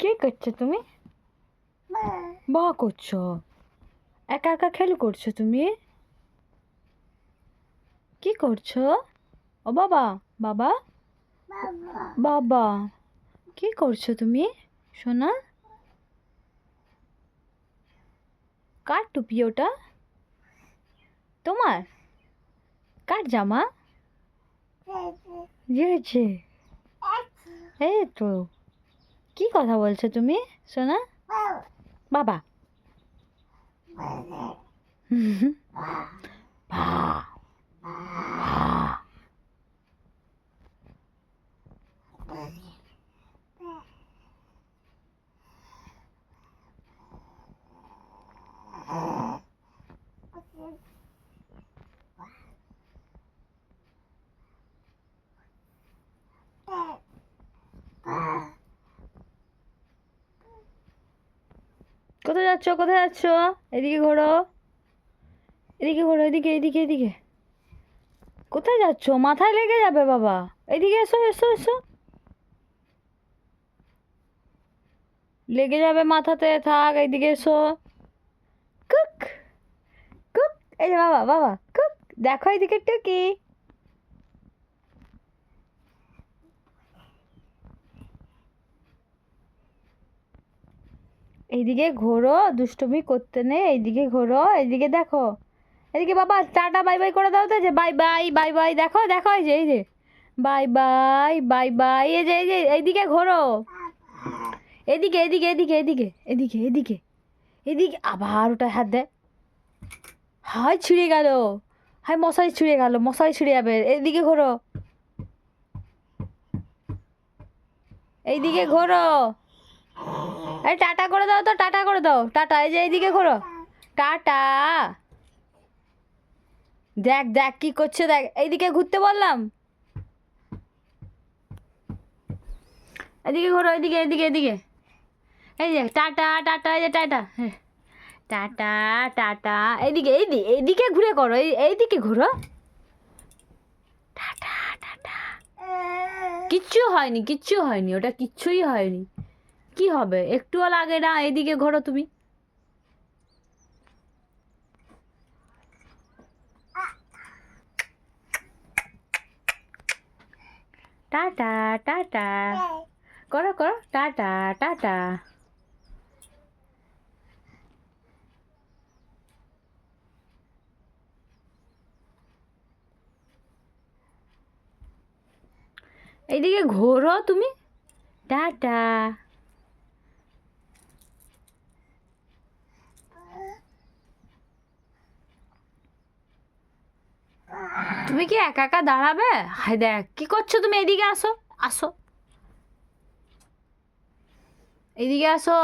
কি করছ তুমি? বা করছ? একা একা খেল করছ তুমি? কি করছ? ও বাবা বাবা। বাবা। কি করছ তুমি? সোনা? কার টুপি ওটা? তোমার? কার জামা? হয়েছে এই তো। কি কথা বলছো তুমি? সোনা? বাবা। কোথায় যাচ্ছ? কোথায় যাচ্ছ? এদিকে ঘোরো। এদিকে ঘোরো, এদিকে এদিকে এদিকে। কোথায় যাচ্ছ? মাথায় লেগে যাবে বাবা। এদিকে এসো এসো এসো। লেগে যাবে মাথাতে, থাক এইদিকে এসো। কুক কুক। এই বাবা বাবা, কুক। দেখো এদিকে টুকি এইদিকে ঘোরো, দুষ্টুমি করতে নেই, এইদিকে ঘোরো, এইদিকে দেখো। এদিকে বাবা, টাটা, বাই বাই করে দাও তো যে বাই বাই বাই বাই, দেখো দেখো, এই যে এই যে। বাই বাই বাই বাই, এই যে এই যে, এইদিকে ঘোরো। এদিকে এদিকে এদিকে এদিকে এদিকে এদিকে এদিকে আবার ওটা হাত দেয় হাই ছিঁড়ে গেল। হাই মশারি ছিঁড়ে গেল, মশারি ছিঁড়ে যাবে। এদিকে ঘোরো। এইদিকে ঘোরো। এই টাটা করে দাও তো, টাটা করে দাও। টাটা, এই যে এইদিকে ঘোরো। টাটা। দেখ দেখ কি করছে, দেখ। এইদিকে ঘুরতে বললাম। এদিকে ঘোরো এদিকে এদিকে এদিকে এই যে, টাটা টাটা, এই যে, টাটা। হ্যাঁ। Tata tata. এইদিকে এইদিকে এইদিকে ঘুরে করো। এই, এইদিকে ঘুরো। Tata tata. কিচ্ছু হয়নি কিচ্ছু হয়নি। ওটা কিচ্ছুই হয়নি। কি হবে? একটুও লাগে না এইদিকে ঘোরো তুমি। Tata tata. করো করো। Tata tata. এইদিকে ঘোরো তুমি। টাটা। তুমি কি একা একা দাঁড়াবে? হাই দেখ, কি করছ তুমি? এদিকে আসো আসো। এদিকে আসো।